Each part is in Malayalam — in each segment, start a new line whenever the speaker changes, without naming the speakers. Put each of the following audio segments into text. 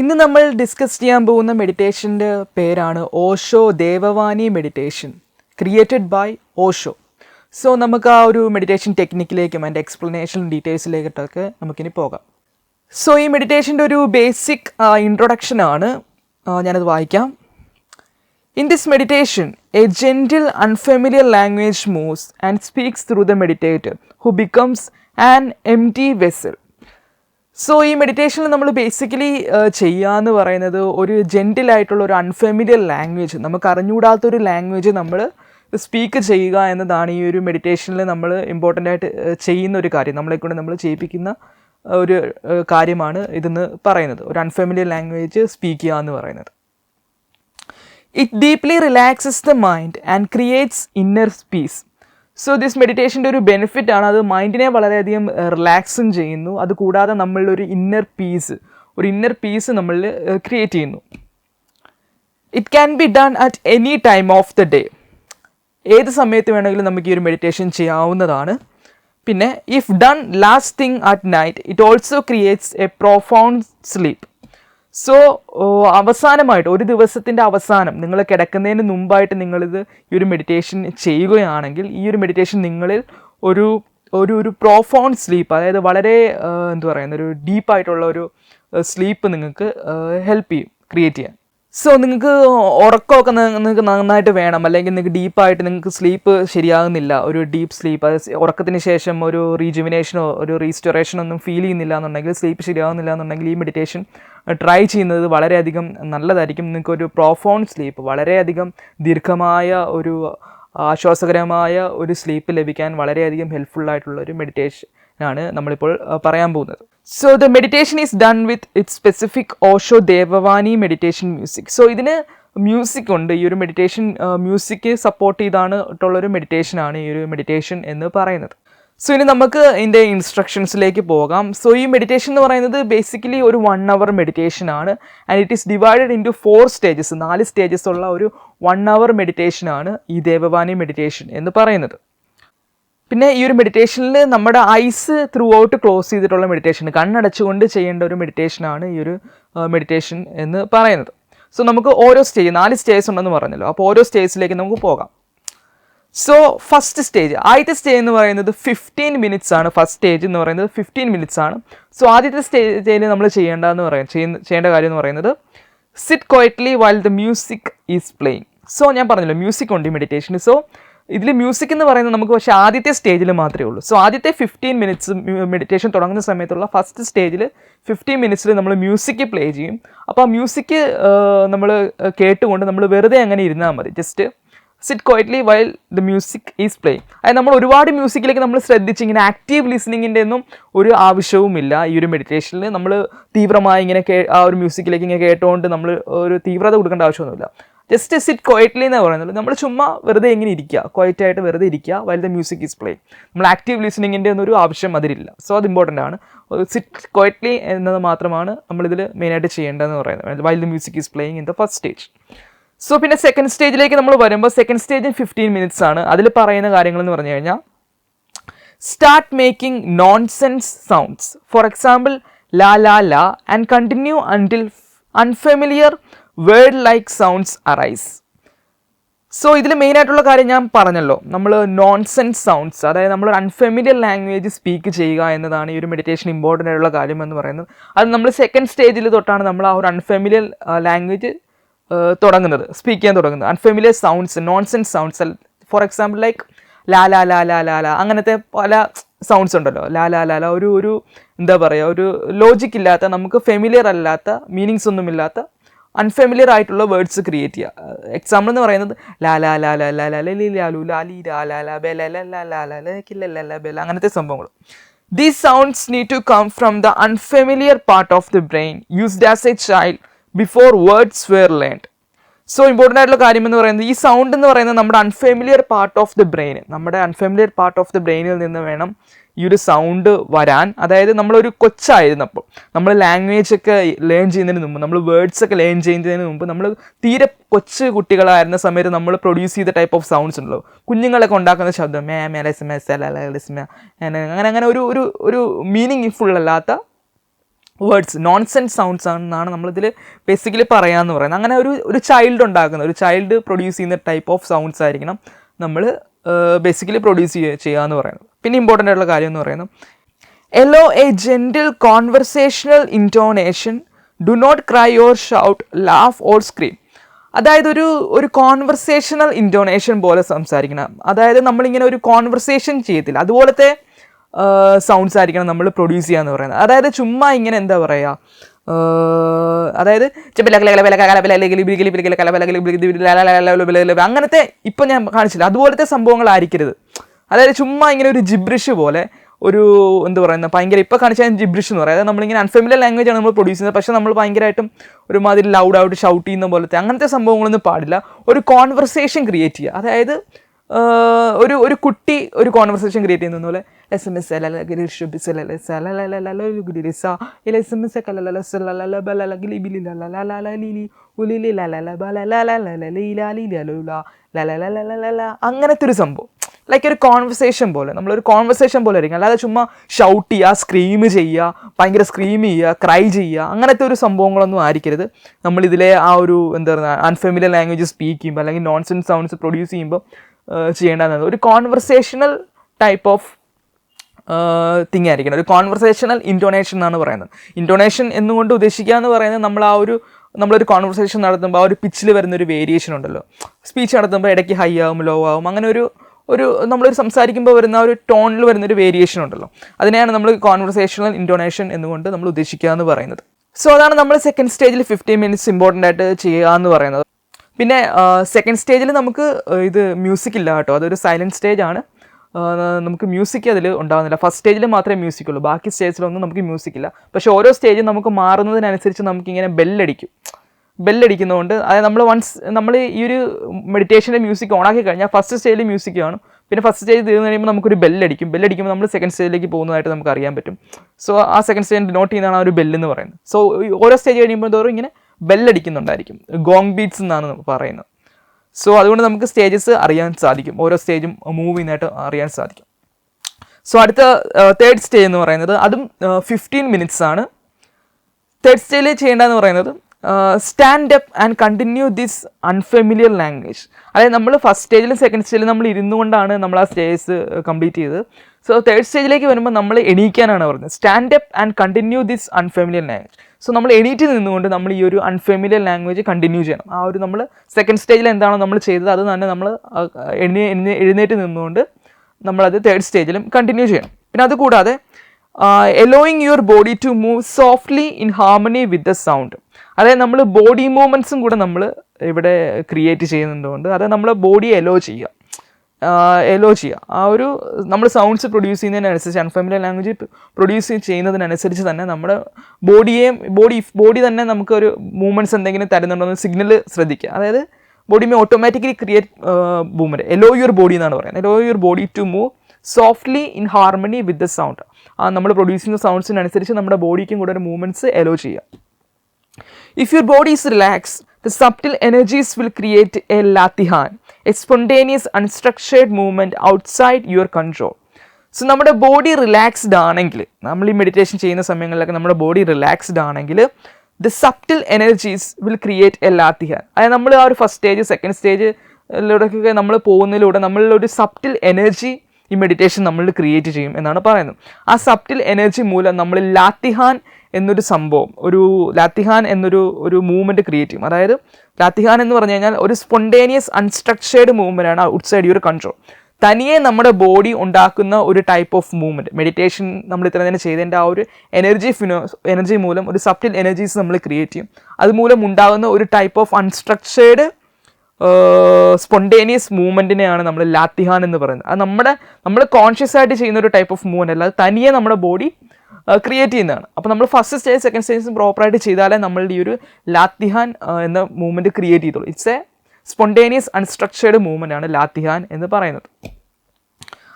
ഇന്ന് നമ്മൾ ഡിസ്കസ് ചെയ്യാൻ പോകുന്ന മെഡിറ്റേഷന്റെ പേരാണ് Osho Devavani meditation created by Osho. So നമുക്ക് ആ ഒരു മെഡിറ്റേഷൻ ടെക്നിക്കിലേക്കും അതിന്റെ എക്സ്പ്ലനേഷൻ ഡീറ്റെയിൽസിലേക്കിട്ടൊക്കെ നമുക്കിനി പോകാം. സോ ഈ മെഡിറ്റേഷന്റെ ഒരു ബേസിക് ഇൻട്രൊഡക്ഷൻ ഇൻട്രൊഡക്ഷനാണ് ഞാനത് വായിക്കാം. In this meditation a gentle unfamiliar language moves and speaks through the meditator who becomes an empty vessel. So ഈ മെഡിറ്റേഷനിൽ നമ്മൾ ബേസിക്കലി ചെയ്യാന്ന് പറയുന്നത് ഒരു ജെന്റിലായിട്ടുള്ള ഒരു അൺഫെമിലിയർ ലാംഗ്വേജ് നമുക്ക് അറിഞ്ഞുകൂടാത്തൊരു ലാംഗ്വേജ് നമ്മൾ സ്പീക്ക് ചെയ്യുക എന്നതാണ് ഈ ഒരു മെഡിറ്റേഷനിൽ നമ്മൾ ഇമ്പോർട്ടന്റ് ആയിട്ട് ചെയ്യുന്ന ഒരു കാര്യം. നമ്മളെ കൊണ്ട് നമ്മൾ ചെയ്യിപ്പിക്കുന്ന ഒരു കാര്യമാണ് ഇതെന്ന് പറയുന്നത്. ഒരു അൺഫെമിലിയർ ലാംഗ്വേജ് സ്പീക്ക് ചെയ്യുക എന്ന് പറയുന്നത്. It deeply relaxes the mind and creates inner peace so this മെഡിറ്റേഷന്റെ ഒരു ബെനിഫിറ്റ് ആണ്. അത് മൈൻഡിനെ വളരെയധികം റിലാക്സും ചെയ്യുന്നു. അതുകൂടാതെ നമ്മളൊരു ഇന്നർ പീസ് ഒരു ഇന്നർ പീസ് നമ്മൾ ക്രിയേറ്റ് ചെയ്യുന്നു. It can be done at any time of the day ഏത് സമയത്ത് വേണമെങ്കിലും നമുക്ക് ഈ ഒരു മെഡിറ്റേഷൻ ചെയ്യാവുന്നതാണ്. പിന്നെ if done last thing at night it also creates a profound sleep so അവസാനമായിട്ട് ഒരു ദിവസത്തിന്റെ അവസാനം നിങ്ങൾ കിടക്കുന്നതിന് മുമ്പായിട്ട് നിങ്ങളിത് ഈ ഒരു മെഡിറ്റേഷൻ ചെയ്യുകയാണെങ്കിൽ ഈ ഒരു മെഡിറ്റേഷൻ നിങ്ങളിൽ ഒരു ഒരു ഒരു പ്രോഫോൺ സ്ലീപ്പ് അതായത് വളരെ എന്താ പറയുന്ന ഒരു ഡീപ്പായിട്ടുള്ള ഒരു സ്ലീപ്പ് നിങ്ങൾക്ക് ഹെൽപ്പ് ചെയ്യും ക്രിയേറ്റ് ചെയ്യാൻ. സോ നിങ്ങൾക്ക് ഉറക്കമൊക്കെ നിങ്ങൾക്ക് നന്നായിട്ട് വേണം. അല്ലെങ്കിൽ നിങ്ങൾക്ക് ഡീപ്പായിട്ട് നിങ്ങൾക്ക് സ്ലീപ്പ് ശരിയാകുന്നില്ല. ഒരു ഡീപ്പ് സ്ലീപ്പ് അത് ഉറക്കത്തിന് ശേഷം ഒരു റീജുവിനേഷനോ ഒരു റീസ്റ്റോറേഷനോ ഒന്നും ഫീൽ ചെയ്യുന്നില്ല എന്നുണ്ടെങ്കിൽ സ്ലീപ്പ് ശരിയാകുന്നില്ല എന്നുണ്ടെങ്കിൽ ഈ മെഡിറ്റേഷൻ ട്രൈ ചെയ്യുന്നത് വളരെയധികം നല്ലതായിരിക്കും. നിങ്ങൾക്ക് ഒരു പ്രോഫോൺ സ്ലീപ്പ് വളരെയധികം ദീർഘമായ ഒരു ആശ്വാസകരമായ ഒരു സ്ലീപ്പ് ലഭിക്കാൻ വളരെയധികം ഹെൽപ്ഫുൾ ആയിട്ടുള്ള ഒരു മെഡിറ്റേഷൻ ആണ് നമ്മളിപ്പോൾ പറയാൻ പോകുന്നത്. So the meditation is done with it specific Osho Devavani meditation music so ഇതിന് മ്യൂസിക് ഉണ്ട്. ഈ ഒരു മെഡിറ്റേഷൻ മ്യൂസിക് സപ്പോർട്ട് ചെയ്താണ് ഇട്ടുള്ളൊരു മെഡിറ്റേഷനാണ് ഈ ഒരു മെഡിറ്റേഷൻ എന്ന് പറയുന്നത്. സോ ഇനി നമുക്ക് ഇതിന്റെ ഇൻസ്ട്രക്ഷൻസിലേക്ക് പോകാം. സോ ഈ മെഡിറ്റേഷൻ എന്ന് പറയുന്നത് ബേസിക്കലി ഒരു വൺ അവർ മെഡിറ്റേഷൻ ആണ്. And it is divided into four stages നാല് സ്റ്റേജസ് ഉള്ള ഒരു വൺ അവർ മെഡിറ്റേഷൻ ആണ് ഈ ദേവവാനി മെഡിറ്റേഷൻ എന്ന് പറയുന്നത്. പിന്നെ ഈ ഒരു മെഡിറ്റേഷനിൽ നമ്മുടെ ഐസ് ത്രൂ ഔട്ട് ക്ലോസ് ചെയ്തിട്ടുള്ള മെഡിറ്റേഷൻ കണ്ണടച്ചുകൊണ്ട് ചെയ്യേണ്ട ഒരു മെഡിറ്റേഷനാണ് ഈ ഒരു മെഡിറ്റേഷൻ എന്ന് പറയുന്നത്. സോ നമുക്ക് ഓരോ സ്റ്റേജ് നാല് സ്റ്റേജ് ഉണ്ടെന്ന് പറഞ്ഞല്ലോ. അപ്പോൾ ഓരോ സ്റ്റേജിലേക്ക് നമുക്ക് പോകാം. സോ ഫസ്റ്റ് സ്റ്റേജ് ആദ്യത്തെ സ്റ്റേജ് എന്ന് പറയുന്നത് ഫിഫ്റ്റീൻ മിനിറ്റ്സ് ആണ്. ഫസ്റ്റ് സ്റ്റേജ് എന്ന് പറയുന്നത് ഫിഫ്റ്റീൻ മിനിറ്റ്സ് ആണ്. സോ ആദ്യത്തെ സ്റ്റേജിൽ നമ്മൾ ചെയ്യേണ്ടതെന്ന് പറയാം. ചെയ്യേണ്ട കാര്യം എന്ന് പറയുന്നത് sit quietly while the music is playing so ഞാൻ പറഞ്ഞല്ലോ മ്യൂസിക് ഉണ്ട് മെഡിറ്റേഷൻ സോ ഇതിൽ മ്യൂസിക് എന്ന് പറയുന്നത് നമുക്ക് പക്ഷേ ആദ്യത്തെ സ്റ്റേജിൽ മാത്രമേ ഉള്ളൂ. സോ ആദ്യത്തെ ഫിഫ്റ്റീൻ മിനിറ്റ്സ് മെഡിറ്റേഷൻ തുടങ്ങുന്ന സമയത്തുള്ള ഫസ്റ്റ് സ്റ്റേജിൽ ഫിഫ്റ്റീൻ മിനിറ്റ്സിൽ നമ്മൾ മ്യൂസിക് പ്ലേ ചെയ്യും. അപ്പോൾ ആ മ്യൂസിക് നമ്മൾ കേട്ടുകൊണ്ട് നമ്മൾ വെറുതെ അങ്ങനെ ഇരുന്നാൽ മതി. Just sit quietly while the music is play അതായത് നമ്മൾ ഒരുപാട് മ്യൂസിക്കിലേക്ക് നമ്മൾ ശ്രദ്ധിച്ച് ഇങ്ങനെ ആക്റ്റീവ് ലിസണിങ്ങിന്റെ ഒന്നും ഒരു ആവശ്യവുമില്ല ഈ ഒരു മെഡിറ്റേഷനിൽ നമ്മൾ തീവ്രമായി ഇങ്ങനെ ആ ഒരു മ്യൂസിക്കിലേക്ക് ഇങ്ങനെ കേട്ടുകൊണ്ട് നമ്മൾ ഒരു തീവ്രത കൊടുക്കേണ്ട ആവശ്യമൊന്നുമില്ല. ജസ്റ്റ് സിറ്റ് ക്വയറ്റ്ലി എന്ന് പറയുന്നത്. നമ്മൾ ചുമ്മാ വെറുതെ ഇങ്ങനെ ഇരിക്കുക. ക്വയറ്റ് ആയിട്ട് വെറുതെ ഇരിക്കുക while the music is play നമ്മൾ ആക്റ്റീവ് ലിസണിങ്ങിന്റെ ഒന്നും ഒരു ആവശ്യം അതിലില്ല. സോ അത് ഇമ്പോർട്ടന്റ് ആണ്. സിറ്റ് ക്വയറ്റ്ലി എന്നത് മാത്രമാണ് നമ്മളിതിൽ മെയിനായിട്ട് ചെയ്യേണ്ടതെന്ന് പറയുന്നത്. While the music is playing in the first stage so പിന്നെ സെക്കൻഡ് സ്റ്റേജിലേക്ക് നമ്മൾ വരുമ്പോൾ സെക്കൻഡ് സ്റ്റേജ് ഫിഫ്റ്റീൻ മിനിറ്റ്സ് ആണ്. അതിൽ പറയുന്ന കാര്യങ്ങൾ എന്ന് പറഞ്ഞു കഴിഞ്ഞാൽ start making nonsense sounds for example la la la and continue until unfamiliar word like sounds arise. So ഇതിൽ മെയിൻ ആയിട്ടുള്ള കാര്യം ഞാൻ പറഞ്ഞല്ലോ. നമ്മൾ നോൺസെൻസ് സൗണ്ട്സ് അതായത് നമ്മൾ അൺഫെമിലിയർ ലാംഗ്വേജ് സ്പീക്ക് ചെയ്യുക എന്നതാണ് ഈ ഒരു മെഡിറ്റേഷൻ ഇമ്പോർട്ടന്റ് ആയിട്ടുള്ള കാര്യം എന്ന് പറയുന്നത്. അത് നമ്മൾ സെക്കൻഡ് സ്റ്റേജിൽ തൊട്ടാണ് നമ്മൾ ആ ഒരു അൺഫെമിലിയർ ലാംഗ്വേജ് തുടങ്ങുന്നത് സ്പീക്ക് ചെയ്യാൻ തുടങ്ങുന്നത്. Unfamiliar sounds nonsense sounds for example like la la la ലാ ലാ ലാ അങ്ങനത്തെ പല സൗണ്ട്സ് ഉണ്ടല്ലോ. ലാ ലാ ലാ ലാ ഒരു ഒരു എന്താ പറയുക ഒരു ലോജിക് ഇല്ലാത്ത നമുക്ക് ഫെമിലിയർ അല്ലാത്ത മീനിങ്സ് ഒന്നുമില്ലാത്ത അൺഫെമിലിയർ ആയിട്ടുള്ള വേർഡ്സ് ക്രിയേറ്റ് ചെയ്യുക എക്സാമ്പിൾ എന്ന് പറയുന്നത് ലാലാ ലാലാ ലാലാ ലാലു ലാലി ലാലാ ലാ ലാ ലാ ബെ ല ല ല ലാ ലാ ല കി ല ല ല ബെ ല അങ്ങനത്തെ സംഭവങ്ങൾ. These sounds need to come from the unfamiliar part of the brain used as a child before words were learned so important ആയിട്ടുള്ള കാര്യം എന്ന് പറയുന്നത് ഈ സൗണ്ട് എന്ന് പറയുന്നത് നമ്മുടെ unfamiliar part of the brain നമ്മുടെ അൺഫെമിലിയർ പാർട്ട് ഓഫ് ദി ബ്രെയിനിൽ നിന്ന് വേണം ഈ ഒരു സൗണ്ട് വരാൻ അതായത് നമ്മളൊരു കൊച്ചായിരുന്നപ്പോൾ നമ്മൾ ലാംഗ്വേജ് ഒക്കെ ലേൺ ചെയ്യുന്നതിന് മുമ്പ് നമ്മൾ വേർഡ്സ് ഒക്കെ ലേൺ ചെയ്യുന്നതിന് മുമ്പ് നമ്മൾ തീരെ കൊച്ചു കുട്ടികളായിരുന്ന സമയത്ത് നമ്മൾ പ്രൊഡ്യൂസ് ചെയ്ത ടൈപ്പ് ഓഫ് സൗണ്ട്സ് ഉണ്ടല്ലോ. കുഞ്ഞുങ്ങളൊക്കെ ഉണ്ടാക്കുന്ന ശബ്ദം മേ മേ ലസ് മേ സ ല ല ലിസ് മേ അങ്ങനെ അങ്ങനെ അങ്ങനെ ഒരു ഒരു ഒരു മീനിങ് ഫുൾ അല്ലാത്ത വേർഡ്സ് നോൺ സെൻസ് സൗണ്ട്സ് ആണെന്നാണ് നമ്മളിതിൽ ബേസിക്കലി പറയാമെന്ന് പറയുന്നത്. അങ്ങനെ ഒരു ഒരു ചൈൽഡ് ഉണ്ടാക്കുന്ന ഒരു ചൈൽഡ് പ്രൊഡ്യൂസ് ചെയ്യുന്ന ടൈപ്പ് ഓഫ് സൗണ്ട്സ് ആയിരിക്കണം നമ്മൾ ബേസിക്കലി പ്രൊഡ്യൂസ് ചെയ്യുക ചെയ്യുക എന്ന് പറയുന്നത്. പിന്നെ ഇമ്പോർട്ടന്റ് ആയിട്ടുള്ള കാര്യം എന്ന് പറയുന്നത് allow a gentle conversational intonation do not cry or shout laugh or scream അതായത് ഒരു ഒരു കോൺവെർസേഷണൽ ഇന്റോണേഷൻ പോലെ സംസാരിക്കണം. അതായത് നമ്മളിങ്ങനെ ഒരു കോൺവെർസേഷൻ ചെയ്യത്തില്ല. അതുപോലത്തെ സൗണ്ട്സ് ആയിരിക്കണം നമ്മൾ പ്രൊഡ്യൂസ് ചെയ്യുക എന്ന് പറയുന്നത്. അതായത് ചുമ്മാ ഇങ്ങനെ എന്താ പറയുക അതായത് അങ്ങനത്തെ ഇപ്പം ഞാൻ കാണിച്ചില്ല. അതുപോലത്തെ സംഭവങ്ങളായിരിക്കരുത്. അതായത് ചുമ്മാ ഇങ്ങനെ ഒരു ജിബ്രിഷ് പോലെ ഒരു എന്താ പറയുന്നത് ഭയങ്കര ഇപ്പോൾ കാണിച്ചാൽ ജിബ്രിഷ് എന്ന് പറയുന്നത് അതായത് നമ്മളിങ്ങനെ അൺഫെമിലിയർ ലാംഗ്വേജ് ആണ് നമ്മൾ പ്രൊഡ്യൂസ് ചെയ്യുന്നത്. പക്ഷേ നമ്മൾ ഭയങ്കരമായിട്ടും ഒരുമാതിരി ലൗഡ് ആയിട്ട് ഷൗട്ട് ചെയ്യുന്ന പോലത്തെ അങ്ങനത്തെ സംഭവങ്ങളൊന്നും പാടില്ല. ഒരു കോൺവെർസേഷൻ ക്രിയേറ്റ് ചെയ്യുക. അതായത് ഒരു ഒരു കുട്ടി ഒരു കോൺവെർസേഷൻ ക്രിയേറ്റ് ചെയ്യുന്ന പോലെ എസ് എം എസ് അങ്ങനത്തെ ഒരു സംഭവം ലൈക്ക് ഒരു കോൺവെർസേഷൻ പോലെ നമ്മളൊരു കോൺവെർസേഷൻ പോലെ ആയിരിക്കും അല്ലാതെ ചുമ്മാ ഷൗട്ട് ചെയ്യുക സ്ക്രീം ചെയ്യുക ഭയങ്കര സ്ക്രീം ചെയ്യുക ക്രൈ ചെയ്യുക അങ്ങനത്തെ ഒരു സംഭവങ്ങളൊന്നും ആയിരിക്കരുത് നമ്മളിതിലെ ആ ഒരു എന്താ പറയുക അൺഫെമിലിയർ ലാംഗ്വേജ് സ്പീക്ക് ചെയ്യുമ്പോൾ അല്ലെങ്കിൽ നോൺസെൻസ് സൗണ്ട്സ് പ്രൊഡ്യൂസ് ചെയ്യുമ്പോൾ ചെയ്യേണ്ടതെന്ന്. ഒരു കോൺവെർസേഷണൽ ടൈപ്പ് ഓഫ് തിങ് ആയിരിക്കണം. ഒരു കോൺവെർസേഷണൽ ഇന്റോണേഷൻ എന്നാണ് പറയുന്നത്. ഇന്റോണേഷൻ എന്നുകൊണ്ട് ഉദ്ദേശിക്കുക എന്ന് പറയുന്നത് നമ്മൾ ആ ഒരു നമ്മളൊരു കോൺവെർസേഷൻ നടത്തുമ്പോൾ ആ ഒരു പിച്ചിൽ വരുന്ന ഒരു വേരിയേഷൻ ഉണ്ടല്ലോ. സ്പീച്ച് നടത്തുമ്പോൾ ഇടയ്ക്ക് ഹൈ ആവും ലോ ആവും അങ്ങനെ ഒരു ഒരു നമ്മളൊരു സംസാരിക്കുമ്പോൾ വരുന്ന ഒരു ടോണിൽ വരുന്ന ഒരു വേരിയേഷൻ ഉണ്ടല്ലോ. അതിനെയാണ് നമ്മൾ കോൺവെർസേഷണൽ ഇന്റോണേഷൻ എന്നുകൊണ്ട് നമ്മൾ ഉദ്ദേശിക്കുക എന്ന് പറയുന്നത്. സോ അതാണ് നമ്മൾ സെക്കൻഡ് സ്റ്റേജിൽ ഫിഫ്റ്റീൻ മിനിറ്റ്സ് ഇമ്പോർട്ടന്റ് ആയിട്ട് ചെയ്യുക എന്ന് പറയുന്നത്. പിന്നെ സെക്കൻഡ് സ്റ്റേജിൽ നമുക്ക് ഇത് മ്യൂസിക് ഇല്ല കേട്ടോ. അതൊരു സൈലന്റ് സ്റ്റേജ് ആണ്. നമുക്ക് മ്യൂസിക് അതിൽ ഉണ്ടാകുന്നില്ല ഫസ്റ്റ് സ്റ്റേജിൽ മാത്രമേ മ്യൂസിക് ഉള്ളൂ. ബാക്കി സ്റ്റേജിലൊന്നും നമുക്ക് മ്യൂസിക് ഇല്ല. പക്ഷേ ഓരോ സ്റ്റേജും നമുക്ക് മാറുന്നതിനനുസരിച്ച് നമുക്കിങ്ങനെ ബെല്ലടിക്കും ബെല്ലടിക്കുന്നതുകൊണ്ട് അതായത് നമ്മൾ വൺസ് നമ്മൾ ഈ ഒരു മെഡിറ്റേഷന്റെ മ്യൂസിക് ഓണാക്കി കഴിഞ്ഞാൽ ഫസ്റ്റ് സ്റ്റേജിൽ മ്യൂസിക് കാണും. പിന്നെ ഫസ്റ്റ് സ്റ്റേജ് തീർന്നു കഴിയുമ്പോൾ നമുക്കൊരു ബെല്ലടിക്കും ബെല്ലടിക്കുമ്പോൾ നമ്മൾ സെക്കൻഡ് സ്റ്റേജിലേക്ക് പോകുന്നതായിട്ട് നമുക്ക് അറിയാൻ പറ്റും. സോ ആ സെക്കൻഡ് സ്റ്റേജ് നോട്ട് ചെയ്യുന്നതാണ് ആ ഒരു ബെല്ലെന്ന് പറയുന്നത്. സോ ഓരോ സ്റ്റേജ് കഴിയുമ്പോൾ തോറും ഇങ്ങനെ ബെല്ലടിക്കുന്നുണ്ടായിരിക്കും. ഗോങ് ബീറ്റ്സ് എന്നാണ് പറയുന്നത്. സോ അതുകൊണ്ട് നമുക്ക് സ്റ്റേജസ് അറിയാൻ സാധിക്കും. ഓരോ സ്റ്റേജും മൂവ് ചെയ്യുന്നതായിട്ട് അറിയാൻ സാധിക്കും. സോ അടുത്ത തേർഡ് സ്റ്റേജ് എന്ന് പറയുന്നത് അതും ഫിഫ്റ്റീൻ മിനിറ്റ്സ് ആണ്. തേർഡ് സ്റ്റേജിൽ ചെയ്യേണ്ടതെന്ന് പറയുന്നത് stand up and continue this unfamiliar language അതായത് നമ്മൾ ഫസ്റ്റ് സ്റ്റേജിലും സെക്കൻഡ് സ്റ്റേജിലും നമ്മൾ ഇരുന്നു കൊണ്ടാണ് നമ്മൾ ആ സ്റ്റേജസ് കംപ്ലീറ്റ് ചെയ്തത്. സോ തേർഡ് സ്റ്റേജിലേക്ക് വരുമ്പോൾ നമ്മൾ എണീക്കാനാണ് പറഞ്ഞത്. Stand up and continue this unfamiliar language so നമ്മൾ എണീറ്റ് നിന്നുകൊണ്ട് നമ്മൾ ഈ ഒരു അൺഫെമിലിയർ ലാംഗ്വേജ് കണ്ടിന്യൂ ചെയ്യണം. ആ ഒരു നമ്മൾ സെക്കൻഡ് സ്റ്റേജിൽ എന്താണോ നമ്മൾ ചെയ്തത് അത് തന്നെ നമ്മൾ എഴുന്നേ എണ്ണി എഴുന്നേറ്റ് നിന്നുകൊണ്ട് നമ്മളത് തേർഡ് സ്റ്റേജിലും കണ്ടിന്യൂ ചെയ്യണം. പിന്നെ അതുകൂടാതെ allowing your body to move softly in harmony with the sound അതായത് നമ്മൾ ബോഡി മൂവ്മെന്റ്സും കൂടെ നമ്മൾ ഇവിടെ ക്രിയേറ്റ് ചെയ്യുന്നതുകൊണ്ട് അത് നമ്മൾ ബോഡി എലോ ചെയ്യുക. എലോ ചെയ്യുക ആ ഒരു നമ്മൾ സൗണ്ട്സ് പ്രൊഡ്യൂസ് ചെയ്യുന്നതിനനുസരിച്ച് അൺഫാമിലിയർ ലാംഗ്വേജ് പ്രൊഡ്യൂസ് ചെയ്യുന്നതിനനുസരിച്ച് തന്നെ നമ്മുടെ ബോഡിയെയും ബോഡി ബോഡി തന്നെ നമുക്കൊരു മൂവ്മെന്റ്സ് എന്തെങ്കിലും തരുന്നുണ്ടോ സിഗ്നൽ ശ്രദ്ധിക്കുക. അതായത് body may automatically create movement allow your body എന്നാണ് പറയുന്നത്. Allow your body to move softly in harmony with the sound ആ നമ്മൾ പ്രൊഡ്യൂസ് ചെയ്യുന്ന സൗണ്ട്സിനനുസരിച്ച് നമ്മുടെ ബോഡിക്കും കൂടെ ഒരു മൂവ്മെന്റ്സ് എലോ ചെയ്യുക. If your body is relax the subtle energies will create a latihan, a spontaneous, unstructured movement outside your control. So നമ്മുടെ ബോഡി റിലാക്സ്ഡ് ആണെങ്കിൽ നമ്മൾ ഈ മെഡിറ്റേഷൻ ചെയ്യുന്ന സമയങ്ങളിലൊക്കെ നമ്മുടെ ബോഡി റിലാക്സ്ഡ് ആണെങ്കിൽ the subtle energies will create a latihan അതായത് നമ്മൾ ആ ഒരു ഫസ്റ്റ് സ്റ്റേജ് സെക്കൻഡ് സ്റ്റേജിലൂടെയൊക്കെ നമ്മൾ പോകുന്നതിലൂടെ നമ്മളിൽ ഒരു സബ്റ്റിൽ എനർജി ഈ മെഡിറ്റേഷൻ നമ്മൾ ക്രിയേറ്റ് ചെയ്യും എന്നാണ് പറയുന്നത് ആ സബ്റ്റിൽ എനർജി മൂലം നമ്മൾ ലാത്തിഹാൻ എന്നൊരു സംഭവം ഒരു ലാത്തിഹാൻ എന്നൊരു ഒരു മൂവ്മെന്റ് ക്രിയേറ്റ് ചെയ്യും. അതായത് ലാത്തിഹാൻ എന്ന് പറഞ്ഞു കഴിഞ്ഞാൽ ഒരു സ്പോണ്ടേനിയസ് അൺസ്ട്രക്ചേർഡ് മൂവ്മെന്റ് ആണ് ഔട്ട് സൈഡ് യുവർ കൺട്രോൾ തനിയെ നമ്മുടെ ബോഡി ഉണ്ടാക്കുന്ന ഒരു ടൈപ്പ് ഓഫ് മൂവ്മെന്റ് മെഡിറ്റേഷൻ നമ്മൾ ഇത്ര തന്നെ ചെയ്തതിന്റെ ആ ഒരു എനർജി ഫിനോ എനർജി മൂലം ഒരു സബ്റ്റിൽ എനർജീസ് നമ്മൾ ക്രിയേറ്റ് ചെയ്യും. അതുമൂലം ഉണ്ടാകുന്ന ഒരു ടൈപ്പ് ഓഫ് അൺസ്ട്രക്ചേർഡ് സ്പോണ്ടേനിയസ് മൂവ്മെന്റിനെയാണ് നമ്മൾ ലാത്തിഹാൻ എന്ന് പറയുന്നത്. അത് നമ്മുടെ നമ്മൾ കോൺഷ്യസ് ആയിട്ട് ചെയ്യുന്ന ഒരു ടൈപ്പ് ഓഫ് മൂവ്മെന്റ് അല്ല അത് തനിയെ നമ്മുടെ ബോഡി ക്രിയേറ്റ് ചെയ്യുന്നതാണ്. അപ്പോൾ നമ്മൾ ഫസ്റ്റ് സ്റ്റേജ് സെക്കൻഡ് സ്റ്റേജ് പ്രോപ്പറായിട്ട് ചെയ്താലേ നമ്മളുടെ ഈ ഒരു ലാത്തിഹാൻ എന്ന മൂവ്മെന്റ് ക്രിയേറ്റ് ചെയ്തുള്ളൂ. It's a spontaneous unstructured movement ആണ് ലാത്തിഹാൻ എന്ന് പറയുന്നത്.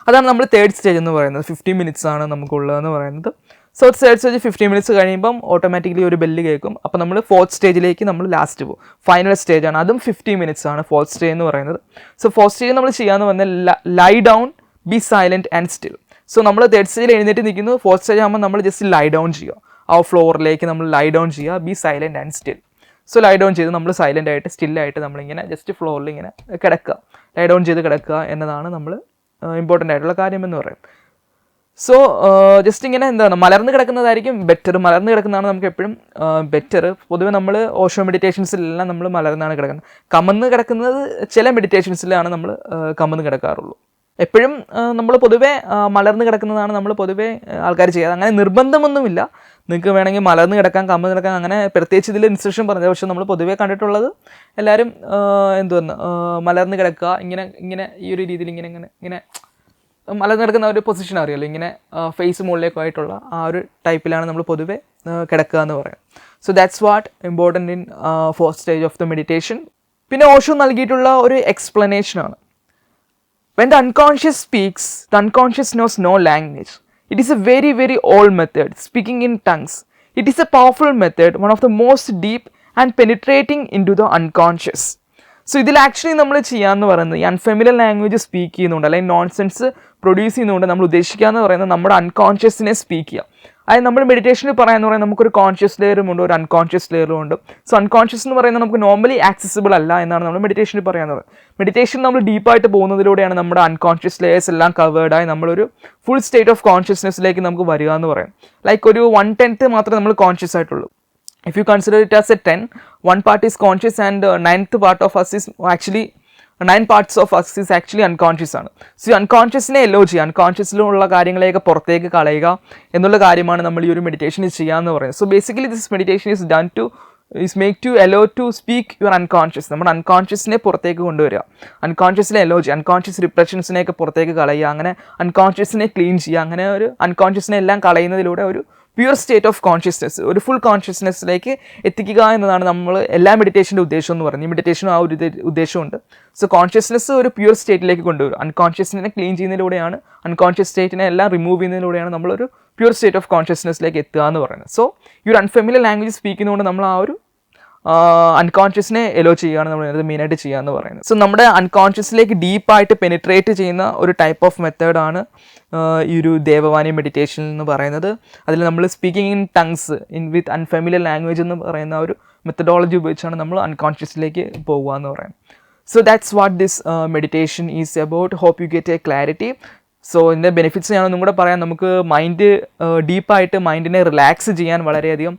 അതാണ് നമ്മൾ തേർഡ് സ്റ്റേജ് എന്ന് പറയുന്നത്. ഫിഫ്റ്റി മിനിറ്റ്സ് ആണ് നമുക്കുള്ളതെന്ന് പറയുന്നത്. So third stage fifty minutes കഴിയുമ്പം ഓട്ടോമാറ്റിക്കലി ഒരു ബെല്ല് കേൾക്കും. അപ്പോൾ നമ്മൾ ഫോർത്ത് സ്റ്റേജിലേക്ക് നമ്മൾ ലാസ്റ്റ് പോകും. ഫൈനൽ സ്റ്റേജ് ആണ്. അതും ഫിഫ്റ്റി മിനിറ്റ്സ് ആണ് ഫോർത്ത് സ്റ്റേജ് എന്ന് പറയുന്നത്. സോ ഫോർത്ത് സ്റ്റേജ് നമ്മൾ ചെയ്യാമെന്ന് പറഞ്ഞാൽ lie down be silent and still so നമ്മൾ തേർഡ് സ്റ്റേജിൽ എഴുന്നേറ്റ് നിൽക്കുന്നു ഫോർത്ത് സ്റ്റേജ് ആകുമ്പോൾ നമ്മൾ ജസ്റ്റ് ലൈ ഡൗൺ ചെയ്യുക. ആ ഫ്ലോറിലേക്ക് നമ്മൾ ലൈ ഡൗൺ ചെയ്യുക. Be silent and still so lie down ചെയ്ത് നമ്മൾ സൈലന്റ് ആയിട്ട് സ്റ്റില്ലായിട്ട് നമ്മളിങ്ങനെ ജസ്റ്റ് ഫ്ലോറിൽ ഇങ്ങനെ കിടക്കുക. ലൈ ഡൗൺ ചെയ്ത് കിടക്കുക എന്നതാണ് നമ്മൾ ഇമ്പോർട്ടന്റ് ആയിട്ടുള്ള കാര്യം എന്ന് പറയും സോ ജസ്റ്റ് ഇങ്ങനെ എന്താണ് മലർന്ന് കിടക്കുന്നതായിരിക്കും ബെറ്റർ മലർന്ന് കിടക്കുന്നതാണ് നമുക്ക് എപ്പോഴും ബെറ്റർ പൊതുവെ നമ്മൾ ഓഷോ മെഡിറ്റേഷൻസിലെല്ലാം നമ്മൾ മലർന്നാണ് കിടക്കുന്നത്. കമന്ന് കിടക്കുന്നത് ചില മെഡിറ്റേഷൻസിലാണ് നമ്മൾ കമന്ന് കിടക്കാറുള്ളൂ. എപ്പോഴും നമ്മൾ പൊതുവേ മലർന്നു കിടക്കുന്നതാണ് നമ്മൾ പൊതുവേ ആൾക്കാർ ചെയ്യുക. അങ്ങനെ നിർബന്ധമൊന്നുമില്ല. നിങ്ങൾക്ക് വേണമെങ്കിൽ മലർന്ന് കിടക്കാൻ കമ്പ് കിടക്കാൻ അങ്ങനെ പ്രത്യേകിച്ച് ഇതിൽ ഇൻസ്ട്രക്ഷൻ പറഞ്ഞത് പക്ഷേ നമ്മൾ പൊതുവേ കണ്ടിട്ടുള്ളത് എല്ലാവരും എന്തുവന്ന് മലർന്ന് കിടക്കുക ഇങ്ങനെ ഇങ്ങനെ ഈ ഒരു രീതിയിൽ ഇങ്ങനെ ഇങ്ങനെ ഇങ്ങനെ മലർന്ന് കിടക്കുന്ന ഒരു പൊസിഷൻ അറിയാലോ? ഇങ്ങനെ ഫേസ് മുകളിലേക്കായിട്ടുള്ള ആ ഒരു ടൈപ്പിലാണ് നമ്മൾ പൊതുവേ കിടക്കുക എന്ന് പറയാം. So that's what important in four stage of the meditation പിന്നെ ഓഷോ നൽകിയിട്ടുള്ള ഒരു എക്സ്പ്ലനേഷനാണ് When the unconscious speaks, the unconscious knows no language. It is a very, very old method, speaking in tongues. It is a powerful method, one of the most deep and penetrating into the unconscious. So ഇതിൽ ആക്ച്വലി നമ്മൾ ചെയ്യാമെന്ന് പറയുന്നത് ഈ അൺഫെമിലിയർ ലാംഗ്വേജ് സ്പീക്ക് ചെയ്യുന്നുണ്ട് അല്ലെങ്കിൽ നോൺസെൻസ് പ്രൊഡ്യൂസ് ചെയ്യുന്നുണ്ട് നമ്മൾ ഉദ്ദേശിക്കുക എന്ന് പറയുന്നത് നമ്മുടെ അൺകോൺഷ്യസിനെ സ്പീക്ക് ചെയ്യുക അതായത് നമ്മൾ മെഡിറ്റേഷനിൽ പറയാന്ന് പറയുന്നത് നമുക്കൊരു കോൺഷ്യസ് ലെയറും ഉണ്ട് ഒരു അൺകോൺഷ്യസ് ലെയറും ഉണ്ട്. സോ അൺകോൺഷ്യസ് എന്ന് പറയുന്നത് നമുക്ക് നോർമലി ആക്സസിബിൾ അല്ല എന്നാണ് നമ്മൾ മെഡിറ്റേഷനിൽ പറയുന്നത്. മെഡിറ്റേഷൻ നമ്മൾ ഡീപ്പായിട്ട് പോകുന്നതിലൂടെയാണ് നമ്മുടെ അൺകോൺഷ്യസ് ലെയേഴ്സ് എല്ലാം കവേർഡായി നമ്മളൊരു ഫുൾ സ്റ്റേറ്റ് ഓഫ് കോൺഷ്യസ്നെസ്സിലേക്ക് നമുക്ക് വരിക എന്ന് പറയാം. ലൈക്ക് ഒരു വൺ ടെൻത്ത് മാത്രമേ നമ്മൾ കോൺഷ്യസ് ആയിട്ടുള്ളൂ. If you consider it as a 10 one part is conscious and uh, ninth part of us is actually nine parts of us is actually unconscious ആണ്. സോ അൺകോൺഷ്യസിനെ എല്ലോ ചെയ്യുക അൺകോൺഷ്യസിലുള്ള കാര്യങ്ങളെയൊക്കെ പുറത്തേക്ക് കളയുക എന്നുള്ള കാര്യമാണ് നമ്മൾ ഈ ഒരു മെഡിറ്റേഷനിൽ ചെയ്യാന്ന് പറയുന്നത്. So basically this meditation is done to is make to allow to speak your unconscious നമ്മുടെ അൺകോൺഷ്യസിനെ പുറത്തേക്ക് കൊണ്ടുവരിക. അൺകോൺഷ്യസിനെ എലോ ചെയ്യുക അൺകോൺഷ്യസ് റിപ്രഷൻസിനെയൊക്കെ പുറത്തേക്ക് കളയുക. അങ്ങനെ അൺകോൺഷ്യസിനെ ക്ലീൻ ചെയ്യുക. അങ്ങനെ ഒരു അൺകോൺഷ്യസിനെ എല്ലാം കളയുന്നതിലൂടെ ഒരു പ്യുവർ സ്റ്റേറ്റ് ഓഫ് കോൺഷ്യസ്നെസ് ഒരു ഫുൾ കോൺഷ്യസ്നെസ്സിലേക്ക് എത്തിക്കുക എന്നതാണ് നമ്മൾ എല്ലാ മെഡിറ്റേഷന്റെ ഉദ്ദേശം എന്ന് പറയുന്നത്. മെഡിറ്റേഷനും ആ ഒരു ഉദ്ദേശമുണ്ട്. സോ കോൺഷ്യസ്നെസ് ഒരു പ്യുവർ സ്റ്റേറ്റിലേക്ക് കൊണ്ടുവരും. അൺകോൺഷ്യസ്നെ ക്ലീൻ ചെയ്യുന്നതിലൂടെയാണ് അൺകോൺഷ്യസ് സ്റ്റേറ്റിനെ എല്ലാം റിമൂവ് ചെയ്യുന്നതിലൂടെയാണ് നമ്മളൊരു പ്യുവർ സ്റ്റേറ്റ് ഓഫ് കോൺഷ്യസ്നെസ്സിലേക്ക് എത്തുക എന്ന് പറയുന്നത്. സോ ഈ ഒരു അൺഫെമിലിയർ ലാംഗ്വേജ് സ്പീക്കുന്നതുകൊണ്ട് നമ്മൾ ആ ഒരു അൺകോൺഷ്യസിനെ എലോ ചെയ്യുകയാണ് നമ്മൾ ഇതിനകത്ത് മെയിനായിട്ട് ചെയ്യുക എന്ന് പറയുന്നത്. സോ നമ്മുടെ അൺകോൺഷ്യസിലേക്ക് ഡീപ്പായിട്ട് പെനിട്രേറ്റ് ചെയ്യുന്ന ഒരു ടൈപ്പ് ഓഫ് മെത്തേഡാണ് ഈ ഒരു ദേവവാണി മെഡിറ്റേഷൻ എന്ന് പറയുന്നത്. അതിൽ നമ്മൾ speaking in tongues in with unfamiliar language എന്ന് പറയുന്ന ഒരു മെത്തഡോളജി ഉപയോഗിച്ചാണ് നമ്മൾ അൺകോൺഷ്യസിലേക്ക് പോകുക എന്ന് പറയുന്നത്. So that's what this meditation is about hope you get a clarity so ഇതിന്റെ ബെനിഫിറ്റ്സ് ഞാൻ ഒന്നും കൂടെ പറയാം. നമുക്ക് മൈൻഡ് ഡീപ്പായിട്ട് മൈൻഡിനെ റിലാക്സ് ചെയ്യാൻ വളരെയധികം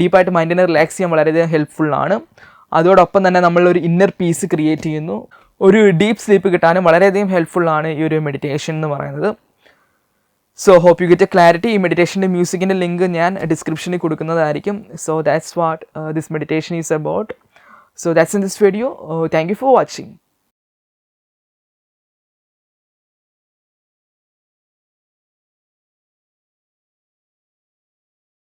ഡീപ്പായിട്ട് മൈൻഡിനെ റിലാക്സ് ചെയ്യാൻ വളരെയധികം ഹെൽപ്ഫുള്ളാണ് അതോടൊപ്പം തന്നെ നമ്മളൊരു ഇന്നർ പീസ് ക്രിയേറ്റ് ചെയ്യുന്നു. ഒരു ഡീപ്പ് സ്ലീപ്പ് കിട്ടാനും വളരെയധികം ഹെൽപ്ഫുള്ളാണ് ഈ ഒരു മെഡിറ്റേഷൻ എന്ന് പറയുന്നത്. So hope you get a clarity ഈ മെഡിറ്റേഷന്റെ മ്യൂസിക്കിന്റെ ലിങ്ക് ഞാൻ ഡിസ്ക്രിപ്ഷനിൽ കൊടുക്കുന്നതായിരിക്കും. So that's what this meditation is about so that's in this video thank you for watching